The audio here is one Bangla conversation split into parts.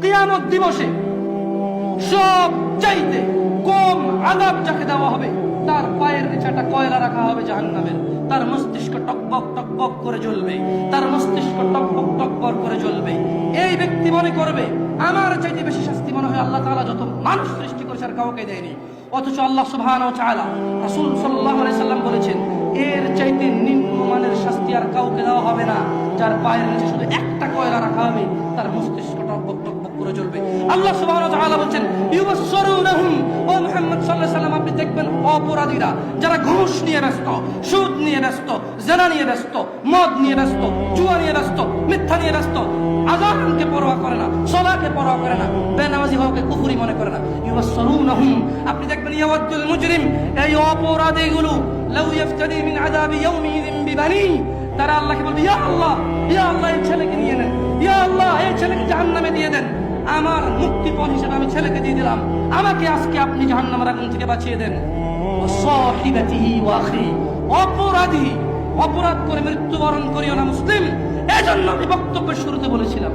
কিয়ামত দিবসে সব চাইতে কম আদাব যাকে দেওয়া হবে, তার পায়ের নিচে একটা কয়লা রাখা হবে জাহান্নামের। তার মস্তিষ্ক টকবক টকবক করে জ্বলবে, তার মস্তিষ্ক টকবক টকবক করে জ্বলবে। এই ব্যক্তি মনে করবে, আমার চাইতে বেশি শাস্তি মনে হয় আল্লাহ তাআলা যত মানুষ সৃষ্টি করেছে আর কাউকে দেয়নি। অথচ আল্লাহ সুবহানাহু ওয়া তাআলা সাল্লাম বলেছেন, এর চাইতে শাস্তি আর কাউকে দেওয়া হবে না। যার পায়ের নিচে শুধু একটা কয়লা রাখা হবে, তার মস্তিষ্ক টকবক টকবক করে জ্বলবে। আল্লাহ সাল্লাল্লাহু সাল্লাম আপনি দেখবেন অপরাধীরা, যারা ঘুষ নিয়ে ব্যস্ত, সুদ নিয়ে ব্যস্ত, জেনা নিয়ে ব্যস্ত, মদ নিয়ে ব্যস্ত, জুয়া নিয়ে ব্যস্ত, মিথ্যা নিয়ে ব্যস্ত, আজানকে পরোয়া করে না, সলাকে পরোয়া করে না, বেনামাজি হওয়াকে কুফরি মনে করে না। আপনি দেখবেন মুজরিম, এই অপরাধীগুলো, লাউ মিন আযাবি ইয়াউমিযিন বিবানি তারা আল্লাহকে বলবে, ইয়া আল্লাহ ইয়া আল্লাহ, এই ছেলেকে নিয়ে নেন ইয়া আল্লাহ, এই ছেলেকে জাহান্নামে দিয়ে দেন। আমার মুক্তিপণ হিসেবে আমি ছেলেকে দিয়ে দিলাম। আমাকে আজকে আপনি জাহান্নামের আগুন থেকে বাঁচিয়ে দেন। অপরাধী, অপরাধ করে মৃত্যুবরণ করিও না মুসলিম। এজন্য আমি বক্তব্যের শুরুতে বলেছিলাম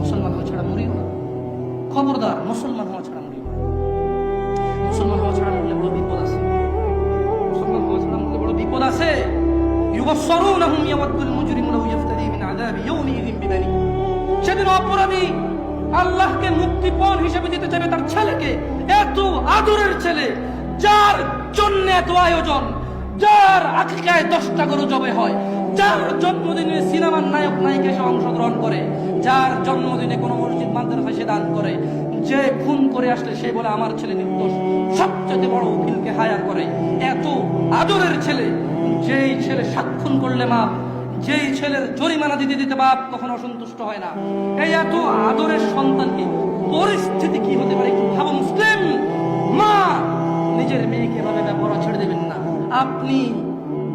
মুসলমান। হওয়া ছাড়া মরিও না। খবরদার মুসলমান হওয়া ইউবসসিরুনহুম ইয়াওয়াদুল মুজরিমু লাউ ইফতাদি মিন আযাবি ইয়াউমিযিন বিবানি সেদিন অপরাধী আল্লাহকে মুক্তিপণ হিসেবে দিতে চাইবে তার ছেলেকে, এত আদরের ছেলে, যার জন্য এত আয়োজন, যার আকিকায় দশটা গরু জবে হয়, যার জন্মদিনে সিনেমার নায়ক নায়িকা এসে অংশগ্রহণ করে, যার জন্মদিনে কোনো মসজিদ মাদ্রাসা সে দান করে, যে খুন করে আসলে সে বলে, আমার ছেলে নির্দোষ। সবচেয়ে বড় উকিলকে হায়ার করে এত আদরের ছেলে যেই ছেলে সাক্ষণ করলে মাপ, যেই ছেলের জরিমানা দিতে দিতে বাপ কখনো অসন্তুষ্ট হয় না। এই এত আদরের সন্তানকে পরিস্থিতি কি হতে পারে ভাবো, মুসলিম? মা, নিজের মেয়েকে এভাবে ব্যবহার ছেড়ে দেবেন না। আপনি,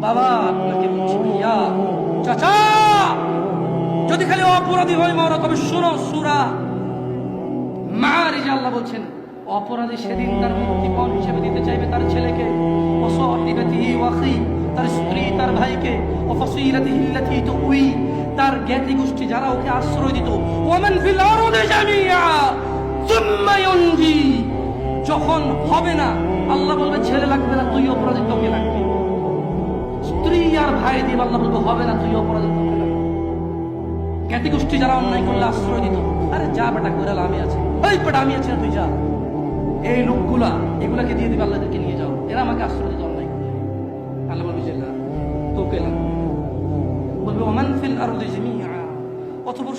বাবা আপনাকে চাচা, যদি খালি অপরাধী হয় মরা, তবে শোনো, সুরা মারিজা আল্লাহ বলছেন, অপরাধী সেদিন তার মুক্তিপণ হিসেবে দিতে চাইবে তার ছেলেকে। ওয়াখি তার স্ত্রী, তার ভাইকে তার জ্ঞাতি গোষ্ঠী যারা ওকে আশ্রয় দিত। ইউনজি, যখন হবে না, আল্লাহ বলবে, ছেলে লাগবে না, তুই অপরাধী, তোকে লাগবে। স্ত্রী আর ভাই দিয়ে আল্লাহ বলবে, হবে না, তুই অপরাধী, তোকে লাগবে। জ্ঞাতি গোষ্ঠী যারা অন্যায় করলে আশ্রয় দিত, আরে যা বেটা কইরাল আমি আছি। ওই বেটা, আমি আছি তুই যা। এই লোকগুলা, এগুলাকে দিয়ে দিবে, আল্লাহদেরকে নিয়ে যাও। এরা আমাকে আশ্রয় বলবে, ওমান ফিল আরদি জামিআ।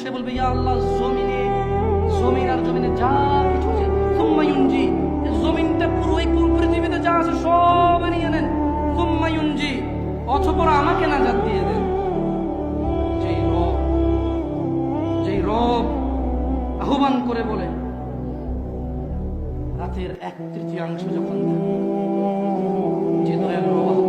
সে বলবে, ইয়া আল্লাহ, জমিনে জমিন আর জমিনে যা কিছু আছে জমিনটা পুরো পুরো পৃথিবীতে যা আছে সব নিয়ে নেন সুম্মা ইউনজি। দিয়ে দেন। যেই রব যেই রব আহ্বান করে বলে, রাতের এক তৃতীয়াংশ যখন যে দয়ালু রব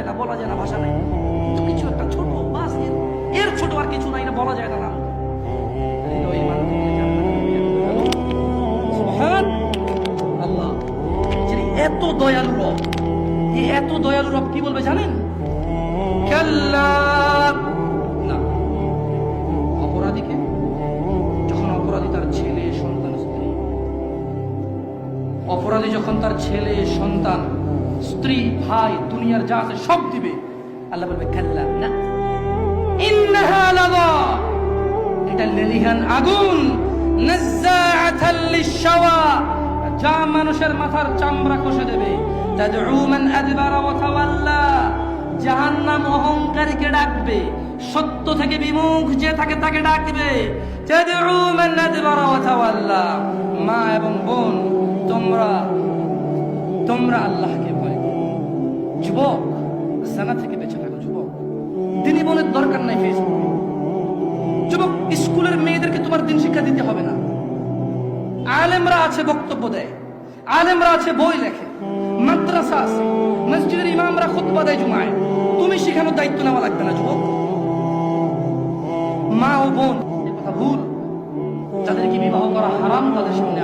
যায় না, বলা যায় না ভাষা নাই। কিছু একটা ছোট বাসের ছোট আর কিছু নাই না, বলা যায় না এত দয়ালু রব এত দয়ালু রব কি বলবে জানেন? কাল্লা অপরাধী যখন তার ছেলে, সন্তান, স্ত্রী, ভাই, দুনিয়ার যা আছে সব দিবে, আল্লাহ বলবে, কাল্লা না। এটা লেলিহান আগুন। যা মানুষের মাথার চামড়া কষে দেবে। জাহান্নাম অহংকারীকে ডাকবে। সত্য থেকে বিমুখ যে থাকে তাকে ডাকবে। মা এবং বোন তোমরা তোমরা আল্লাহকে ভয় যুবক, জানা থেকে বেঁচে থাকো, যুবক। দিনী বোনের দরকার নাই ফেসবুক যুবক, স্কুলের মেয়েদেরকে তোমার দিন শিক্ষা দিতে হবে না। আলেমরা আছে বক্তব্য দেয়। আলেমরা আছে বই লেখে। মাদ্রাসা আছে। মসজিদের ইমামরা খুতবা দেয় জুমায়। তুমি শেখানোর দায়িত্ব নেওয়া লাগবে না, যুবক। মা ও বোন কথা ভুল। যাদেরকে বিবাহ করা হারাম, তাদের সামনে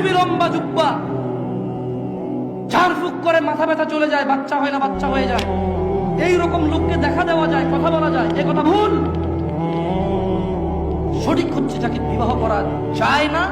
দাড়ি লম্বা জুব্বা। ঝাড়ফুক করে মাথা ব্যথা চলে যায়, বাচ্চা হয় না, বাচ্চা হয়ে যায়। এই রকম লোককে দেখা দেওয়া যায়, কথা বলা যায়। এ কথা ভুল। সঠিক হচ্ছে যাকে বিবাহ করা যায় না।